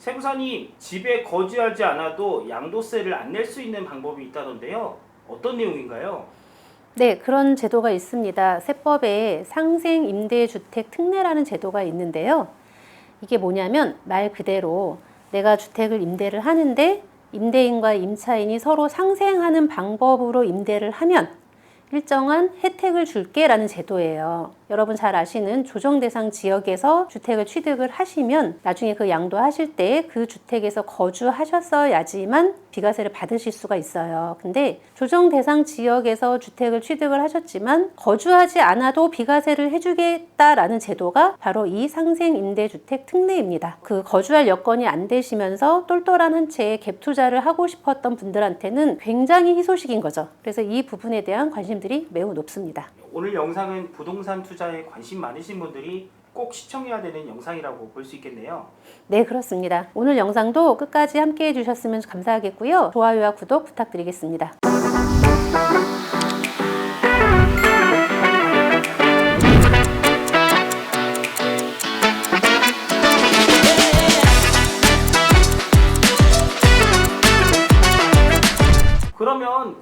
세무사님 집에 거주하지 않아도 양도세를 안 낼 수 있는 방법이 있다던데요. 어떤 내용인가요? 네, 그런 제도가 있습니다. 세법에 상생 임대 주택 특례라는 제도가 있는데요. 이게 뭐냐면 말 그대로 내가 주택을 임대를 하는데 임대인과 임차인이 서로 상생하는 방법으로 임대를 하면 일정한 혜택을 줄게라는 제도예요. 여러분 잘 아시는 조정 대상 지역에서 주택을 취득을 하시면 나중에 그 양도하실 때 그 주택에서 거주하셨어야지만 비과세를 받으실 수가 있어요. 근데 조정 대상 지역에서 주택을 취득을 하셨지만 거주하지 않아도 비과세를 해주겠다라는 제도가 바로 이 상생 임대주택 특례입니다. 그 거주할 여건이 안 되시면서 똘똘한 한 채에 갭 투자를 하고 싶었던 분들한테는 굉장히 희소식인 거죠. 그래서 이 부분에 대한 관심들이 매우 높습니다. 오늘 영상은 부동산 투자에 관심 많으신 분들이 꼭 시청해야 되는 영상이라고 볼 수 있겠네요. 네, 그렇습니다. 오늘 영상도 끝까지 함께 해주셨으면 감사하겠고요. 좋아요와 구독 부탁드리겠습니다.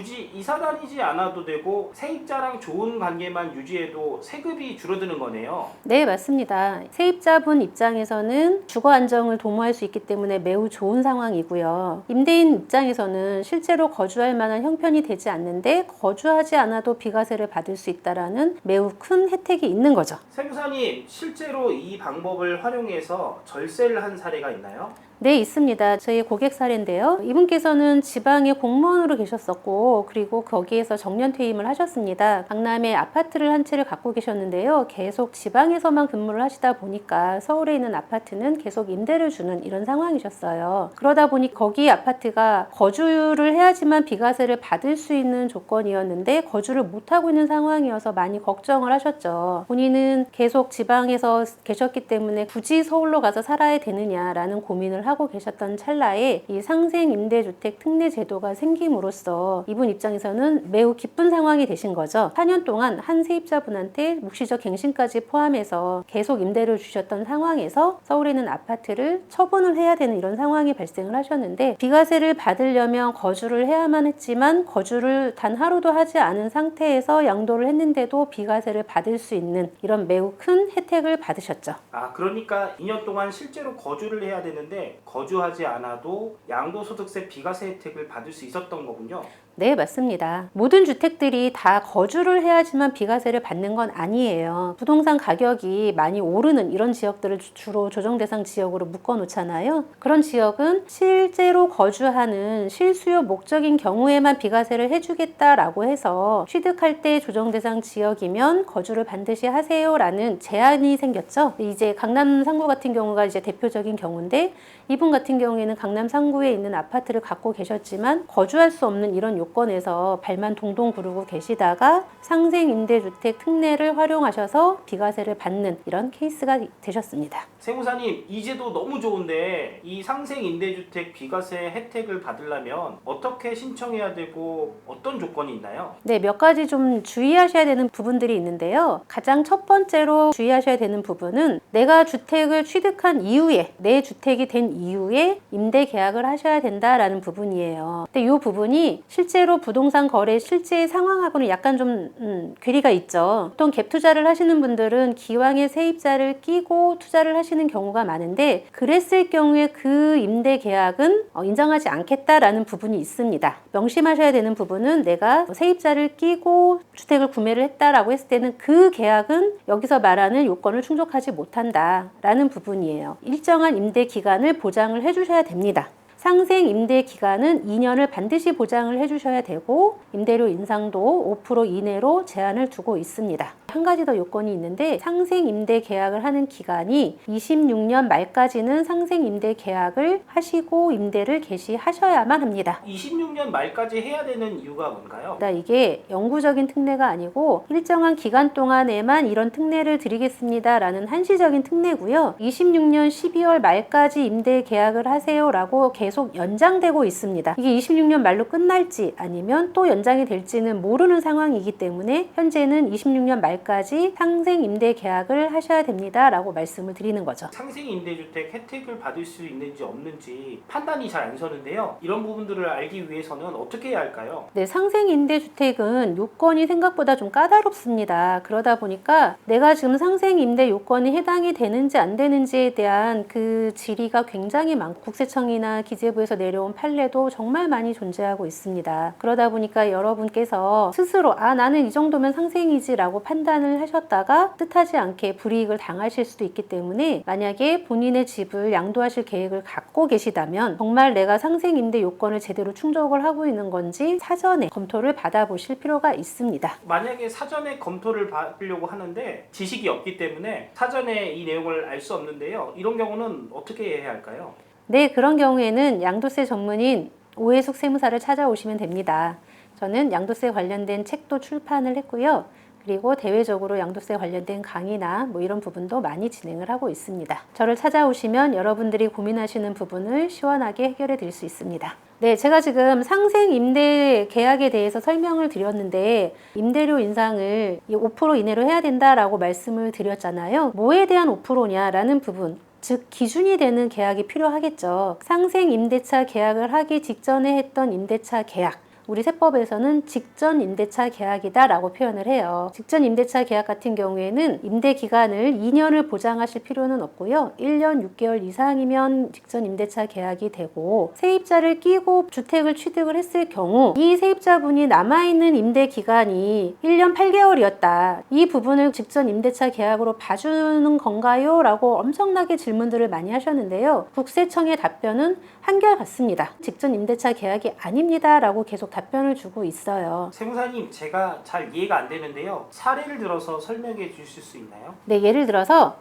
굳이 이사 다니지 않아도 되고 세입자랑 좋은 관계만 유지해도 세금이 줄어드는 거네요. 네, 맞습니다. 세입자분 입장에서는 주거 안정을 도모할 수 있기 때문에 매우 좋은 상황이고요. 임대인 입장에서는 실제로 거주할 만한 형편이 되지 않는데 거주하지 않아도 비과세를 받을 수 있다라는 매우 큰 혜택이 있는 거죠. 세무사님 실제로 이 방법을 활용해서 절세를 한 사례가 있나요? 네, 있습니다. 저희 고객 사례인데요. 이분께서는 지방에 공무원으로 계셨었고, 그리고 거기에서 정년 퇴임을 하셨습니다. 강남에 아파트를 한 채를 갖고 계셨는데요. 계속 지방에서만 근무를 하시다 보니까 서울에 있는 아파트는 계속 임대를 주는 이런 상황이셨어요. 그러다 보니 거기 아파트가 거주를 해야지만 비과세를 받을 수 있는 조건이었는데 거주를 못하고 있는 상황이어서 많이 걱정을 하셨죠. 본인은 계속 지방에서 계셨기 때문에 굳이 서울로 가서 살아야 되느냐라는 고민을 하고 계셨던 찰나에 이 상생 임대주택 특례 제도가 생김으로써 이분 입장에서는 매우 기쁜 상황이 되신 거죠. 4년 동안 한 세입자분한테 묵시적 갱신까지 포함해서 계속 임대를 주셨던 상황에서 서울에 있는 아파트를 처분을 해야 되는 이런 상황이 발생을 하셨는데 비과세를 받으려면 거주를 해야만 했지만 거주를 단 하루도 하지 않은 상태에서 양도를 했는데도 비과세를 받을 수 있는 이런 매우 큰 혜택을 받으셨죠. 아 그러니까 2년 동안 실제로 거주를 해야 되는데 거주하지 않아도 양도소득세 비과세 혜택을 받을 수 있었던 거군요. 네, 맞습니다. 모든 주택들이 다 거주를 해야지만 비과세를 받는 건 아니에요. 부동산 가격이 많이 오르는 이런 지역들을 주- 주로 조정 대상 지역으로 묶어 놓잖아요. 그런 지역은 실제로 거주하는 실수요 목적인 경우에만 비과세를 해주겠다라고 해서 취득할 때 조정 대상 지역이면 거주를 반드시 하세요라는 제한이 생겼죠. 이제 강남 상구 같은 경우가 이제 대표적인 경우인데 이분 같은 경우에는 강남 상구에 있는 아파트를 갖고 계셨지만 거주할 수 없는 이런 요건에서 발만 동동 구르고 계시다가 상생 임대주택 특례를 활용하셔서 비과세를 받는 이런 케이스가 되셨습니다. 세무사님 이 제도 너무 좋은데 이 상생 임대주택 비과세 혜택을 받으려면 어떻게 신청해야 되고 어떤 조건이 있나요? 네, 몇 가지 좀 주의하셔야 되는 부분들이 있는데요. 가장 첫 번째로 주의하셔야 되는 부분은 내가 주택을 취득한 이후에 내 주택이 된 이후에 임대 계약을 하셔야 된다라는 부분이에요. 근데 이 부분이 실제 로 부동산 거래 실제 상황하고는 약간 좀 음, 괴리가 있죠. 보통 갭 투자를 하시는 분들은 기왕에 세입자를 끼고 투자를 하시는 경우가 많은데 그랬을 경우에 그 임대 계약은 어, 인정하지 않겠다라는 부분이 있습니다. 명심하셔야 되는 부분은 내가 세입자를 끼고 주택을 구매를 했다라고 했을 때는 그 계약은 여기서 말하는 요건을 충족하지 못한다라는 부분이에요. 일정한 임대 기간을 보장을 해주셔야 됩니다. 상생 임대 기간은 2년을 반드시 보장을 해주셔야 되고 임대료 인상도 5% 이내로 제한을 두고 있습니다. 한 가지 더 요건이 있는데 상생 임대 계약을 하는 기간이 26년 말까지는 상생 임대 계약을 하시고 임대를 개시하셔야만 합니다. 26년 말까지 해야 되는 이유가 뭔가요? 나 이게 영구적인 특례가 아니고 일정한 기간 동안에만 이런 특례를 드리겠습니다라는 한시적인 특례고요. 26년 12월 말까지 임대 계약을 하세요라고 계속 연장되고 있습니다. 이게 26년 말로 끝날지 아니면 또 연장이 될지는 모르는 상황이기 때문에 현재는 26년 말 말까지 상생 임대 계약을 하셔야 됩니다라고 말씀을 드리는 거죠. 상생 임대주택 혜택을 받을 수 있는지 없는지 판단이 잘 안 서는데요. 이런 부분들을 알기 위해서는 어떻게 해야 할까요? 네, 상생 임대주택은 요건이 생각보다 좀 까다롭습니다. 그러다 보니까 내가 지금 상생 임대 요건이 해당이 되는지 안 되는지에 대한 그 질의가 굉장히 많고 국세청이나 기재부에서 내려온 판례도 정말 많이 존재하고 있습니다. 그러다 보니까 여러분께서 스스로 아 나는 이 정도면 상생이지라고 판단을 하셨다가 뜻하지 않게 불이익을 당하실 수도 있기 때문에 만약에 본인의 집을 양도하실 계획을 갖고 계시다면 정말 내가 상생 임대 요건을 제대로 충족을 하고 있는 건지 사전에 검토를 받아보실 필요가 있습니다. 만약에 사전에 검토를 받으려고 하는데 지식이 없기 때문에 사전에 이 내용을 알 수 없는데요. 이런 경우는 어떻게 해야 할까요? 네, 그런 경우에는 양도세 전문인 오해숙 세무사를 찾아오시면 됩니다. 저는 양도세 관련된 책도 출판을 했고요. 그리고 대외적으로 양도세 관련된 강의나 뭐 이런 부분도 많이 진행을 하고 있습니다. 저를 찾아오시면 여러분들이 고민하시는 부분을 시원하게 해결해 드릴 수 있습니다. 네, 제가 지금 상생 임대 계약에 대해서 설명을 드렸는데 임대료 인상을 이5% 이내로 해야 된다라고 말씀을 드렸잖아요. 뭐에 대한 5%냐라는 부분. 즉 기준이 되는 계약이 필요하겠죠. 상생 임대차 계약을 하기 직전에 했던 임대차 계약. 우리 세법에서는 직전 임대차 계약이다라고 표현을 해요. 직전 임대차 계약 같은 경우에는 임대 기간을 2년을 보장하실 필요는 없고요. 1년 6개월 이상이면 직전 임대차 계약이 되고 세입자를 끼고 주택을 취득을 했을 경우 이 세입자분이 남아있는 임대 기간이 1년 8개월이었다. 이 부분을 직전 임대차 계약으로 봐주는 건가요? 라고 엄청나게 질문들을 많이 하셨는데요. 국세청의 답변은 한결같습니다. 직전 임대차 계약이 아닙니다. 라고 계속 답변 을 주고 있어요. 세무사님 제가 잘 이해가 안 되는데요. 사례를 들어서 설명해 주실 수 있나요? 네, 예를 들어서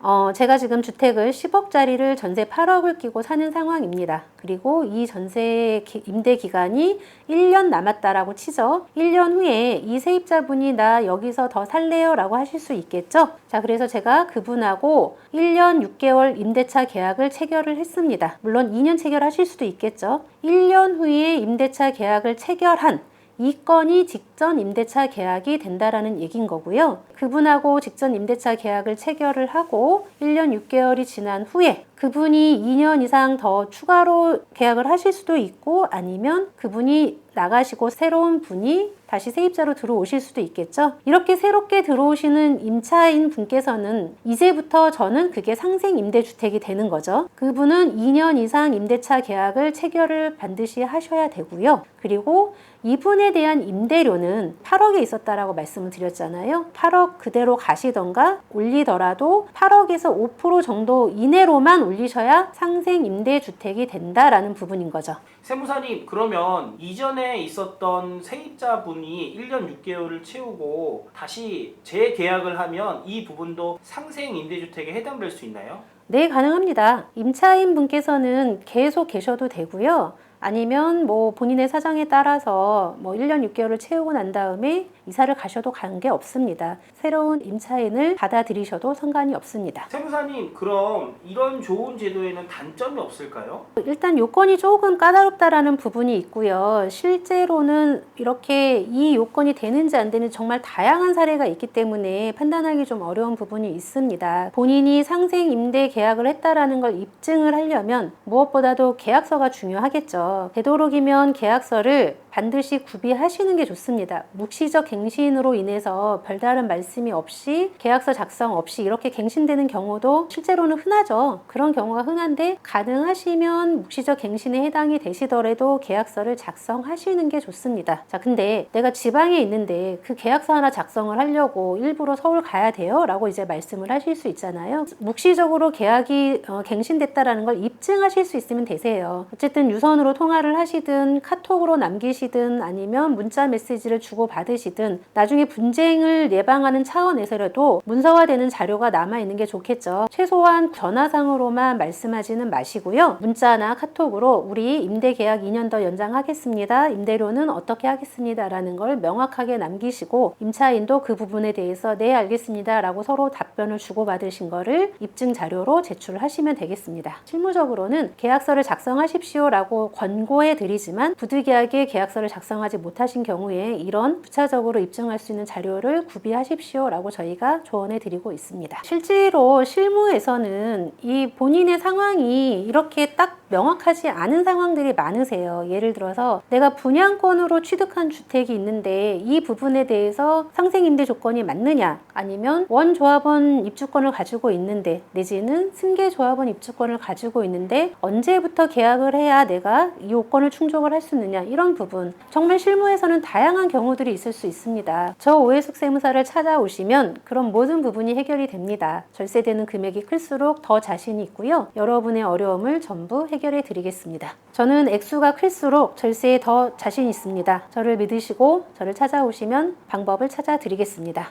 어, 제가 지금 주택을 10억짜리를 전세 8억을 끼고 사는 상황입니다. 그리고 이 전세 기- 임대 기간이 1년 남았다라고 치죠. 1년 후에 이 세입자분이 나 여기서 더 살래요 라고 하실 수 있겠죠. 자, 그래서 제가 그분하고 1년 6개월 임대차 계약을 체결을 했습니다. 물론 2년 체결하실 수도 있겠죠. 1년 후에 임대차 계약을 체결한 이 건이 직전 임대차 계약이 된다라는 얘기인 거고요. 그분하고 직전 임대차 계약을 체결을 하고 1년 6개월이 지난 후에 그분이 2년 이상 더 추가로 계약을 하실 수도 있고 아니면 그분이 나가시고 새로운 분이 다시 세입자로 들어오실 수도 있겠죠. 이렇게 새롭게 들어오시는 임차인 분께서는 이제부터 저는 그게 상생 임대주택이 되는 거죠. 그분은 2년 이상 임대차 계약을 체결을 반드시 하셔야 되고요. 그리고 이분에 대한 임대료는 8억에 있었다라고 말씀을 드렸잖아요. 8억 그대로 가시던가 올리더라도 8억에서 5% 정도 이내로만 올리셔야 상생 임대주택이 된다라는 부분인 거죠. 세무사님 그러면 이전에 있었던 세입자분이 1년 6개월을 채우고 다시 재계약을 하면 이 부분도 상생 임대주택에 해당될 수 있나요? 네, 가능합니다. 임차인 분께서는 계속 계셔도 되고요. 아니면 뭐 본인의 사정에 따라서 뭐 1년 6개월을 채우고 난 다음에 이사를 가셔도 관계 없습니다. 새로운 임차인을 받아들이셔도 상관이 없습니다. 세무사님 그럼 이런 좋은 제도에는 단점이 없을까요? 일단 요건이 조금 까다롭다라는 부분이 있고요. 실제로는 이렇게 이 요건이 되는지 안 되는지 정말 다양한 사례가 있기 때문에 판단하기 좀 어려운 부분이 있습니다. 본인이 상생 임대 계약을 했다라는 걸 입증을 하려면 무엇보다도 계약서가 중요하겠죠. 되도록이면 계약서를 반드시 구비하시는 게 좋습니다. 묵시적 갱신으로 인해서 별다른 말씀이 없이 계약서 작성 없이 이렇게 갱신되는 경우도 실제로는 흔하죠. 그런 경우가 흔한데 가능하시면 묵시적 갱신에 해당이 되시더라도 계약서를 작성하시는 게 좋습니다. 자, 근데 내가 지방에 있는데 그 계약서 하나 작성을 하려고 일부러 서울 가야 돼요? 라고 이제 말씀을 하실 수 있잖아요. 묵시적으로 계약이 어, 갱신됐다라는 걸 입증하실 수 있으면 되세요. 어쨌든 유선으로 통화를 하시든 카톡으로 남기시든 아니면 문자 메시지를 주고 받으시든 나중에 분쟁을 예방하는 차원에서라도 문서화되는 자료가 남아 있는 게 좋겠죠. 최소한 전화상으로만 말씀하지는 마시고요. 문자나 카톡으로 우리 임대 계약 2년 더 연장하겠습니다. 임대료는 어떻게 하겠습니다라는 걸 명확하게 남기시고 임차인도 그 부분에 대해서 네 알겠습니다라고 서로 답변을 주고 받으신 거를 입증 자료로 제출하시면 되겠습니다. 실무적으로는 계약서를 작성하십시오라고 권 고해 드리지만 부득이하게 계약서 계약서를 작성하지 못하신 경우에 이런 부차적으로 입증할 수 있는 자료를 구비하십시오 라고 저희가 조언해 드리고 있습니다. 실제로 실무에서는 이 본인의 상황이 이렇게 딱 명확하지 않은 상황들이 많으세요. 예를 들어서 내가 분양권으로 취득한 주택이 있는데 이 부분에 대해서 상생임대 조건이 맞느냐 아니면 원조합원 입주권을 가지고 있는데 내지는 승계조합원 입주권을 가지고 있는데 언제부터 계약을 해야 내가 이 요건을 충족을 할 수 있느냐 이런 부분 정말 실무에서는 다양한 경우들이 있을 수 있습니다. 저 오해숙 세무사를 찾아오시면 그런 모든 부분이 해결이 됩니다. 절세되는 금액이 클수록 더 자신이 있고요. 여러분의 어려움을 전부 해결해 드리겠습니다. 저는 액수가 클수록 절세에 더 자신 있습니다. 저를 믿으시고 저를 찾아오시면 방법을 찾아 드리겠습니다.